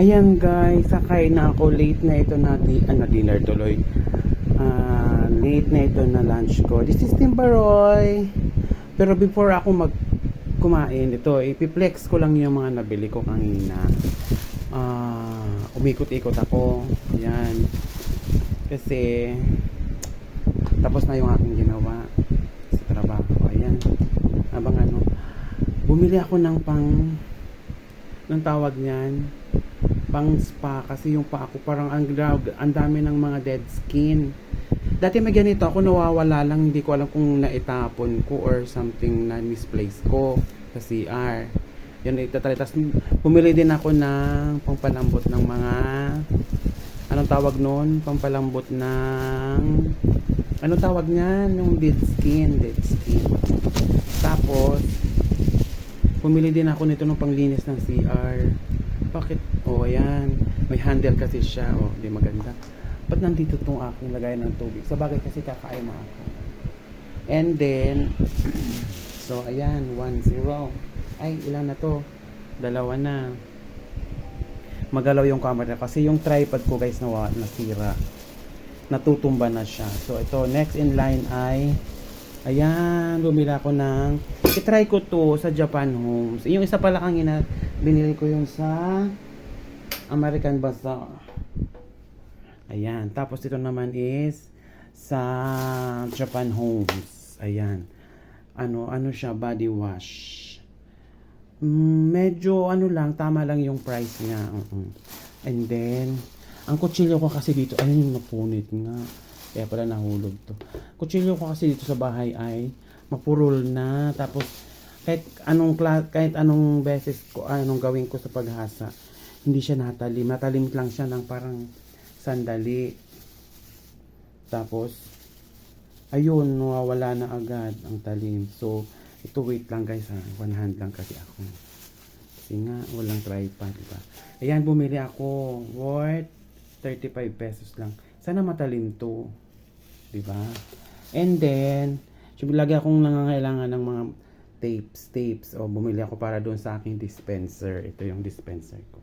Ayan guys, sakay na ako. Late na ito na, di, ano, dinner tuloy. Ah, late na ito na lunch ko. This is Timbaroy. Pero before ako mag kumain, ito, ipiplex ko lang yung mga nabili ko kanina. Ah, umikot-ikot ako. Ayan. Kasi, tapos na yung aking ginawa sa trabaho. Ayan. Habang ano, bumili ako ng pang, ng tawag niyan, pang spa kasi yung pa ako parang ang grab, ang dami ng mga dead skin. Dati may ganito ako nawawala lang, hindi ko alam kung naitapon ko or something na misplaced ko sa CR. Yun itatry. Tapos bumili din ako ng pampalambot ng mga anong tawag noon? Pampalambot ng anong tawag niyan? Yung dead skin, dead skin. Tapos bumili din ako nito ng panglinis ng CR. Bakit? Oh, ayan. May handle kasi siya. Oh, di maganda. Ba't nandito tong aking lagay ng tubig? Sa bagay kasi kakain na ako. And then, so ayan, 1-0. Ay, ilan na to? Dalawa na. Magalaw yung camera kasi yung tripod ko guys nawa, nasira. Natutumba na siya. So ito, next in line ay Ayan, bumili ako ng itry ko to sa Japan Homes. Yung isa pala kanina, binili ko yung sa American Bazaar. Ayan, tapos ito naman is sa Japan Homes. Ayan. Ano, ano siya, body wash. Mm, medyo ano lang, tama lang yung price niya. Mm-mm. And then, ang kutsilyo ko kasi dito, ayun yung napunit nga. Kaya pala nahulog to. Kutsilyo ko kasi dito sa bahay ay mapurol na. Tapos, kahit anong, kahit anong beses ko, anong gawin ko sa paghasa, hindi siya natalim. Natalim lang siya ng parang sandali. Tapos, ayun, nawawala na agad ang talim. So, ito wait lang guys ha. One hand lang kasi ako. Kasi nga, walang tripod, diba? Ayan, bumili ako. Worth 35 pesos lang. Sana matalim to. Diba? And then, syempre lagi akong nangangailangan ng mga tapes, tapes. O, bumili ako para doon sa aking dispenser. Ito yung dispenser ko.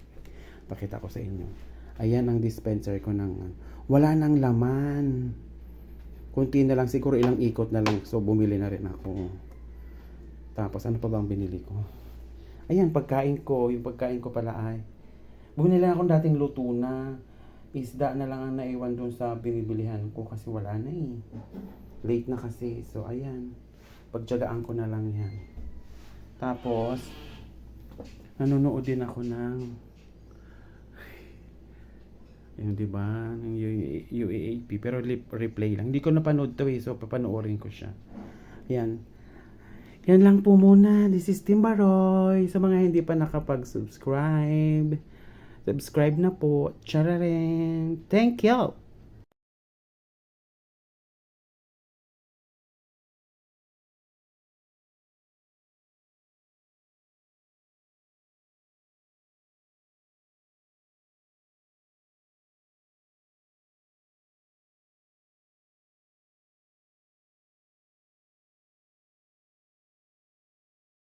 Pakita ko sa inyo. Ayan ang dispenser ko ng wala nang laman. Kunti na lang siguro ilang ikot na lang. So bumili na rin ako. Tapos ano pa bang binili ko? Ayan pagkain ko, yung pagkain ko pala ay bumili lang ako dating luto na. Isda na lang ang naiwan doon sa binibilihan ko kasi wala na eh. Late na kasi. So ayan. Pagtyagaan ko na lang yan. Tapos nanonood din ako ng yung di ba? Ng UAAP pero replay lang. Hindi ko napanood to eh so papanoorin ko siya. Yan. Yan lang po muna. This is Timbaroy sa mga hindi pa nakapag-subscribe subscribe na po. Charareng thank you